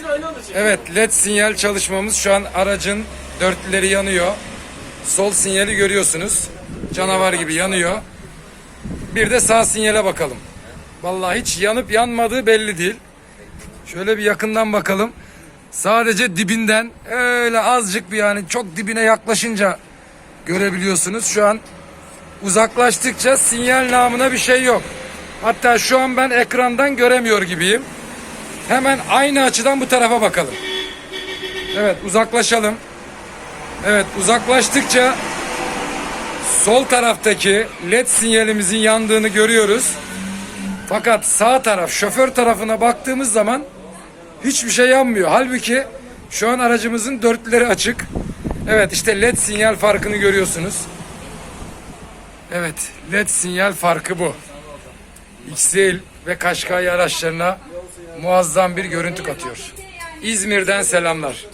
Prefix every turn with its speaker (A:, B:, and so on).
A: İkisini aynı anda.
B: Evet led sinyal çalışmamız şu an aracın dörtleri yanıyor. Sol sinyali görüyorsunuz. Canavar gibi yanıyor. Bir de sağ sinyale bakalım. Vallahi hiç yanıp yanmadığı belli değil. Şöyle bir yakından bakalım. Sadece dibinden öyle azıcık bir yani çok dibine yaklaşınca görebiliyorsunuz. Şu an uzaklaştıkça sinyal namına bir şey yok. Hatta şu an ben ekrandan göremiyor gibiyim. Hemen aynı açıdan bu tarafa bakalım. Evet uzaklaşalım. Evet uzaklaştıkça sol taraftaki led sinyalimizin yandığını görüyoruz. Fakat sağ taraf şoför tarafına baktığımız zaman hiçbir şey yanmıyor. Halbuki şu an aracımızın dörtleri açık. Evet işte led sinyal farkını görüyorsunuz. Evet led sinyal farkı bu. XL ve Kaşkay araçlarına muazzam bir görüntü katıyor. İzmir'den selamlar.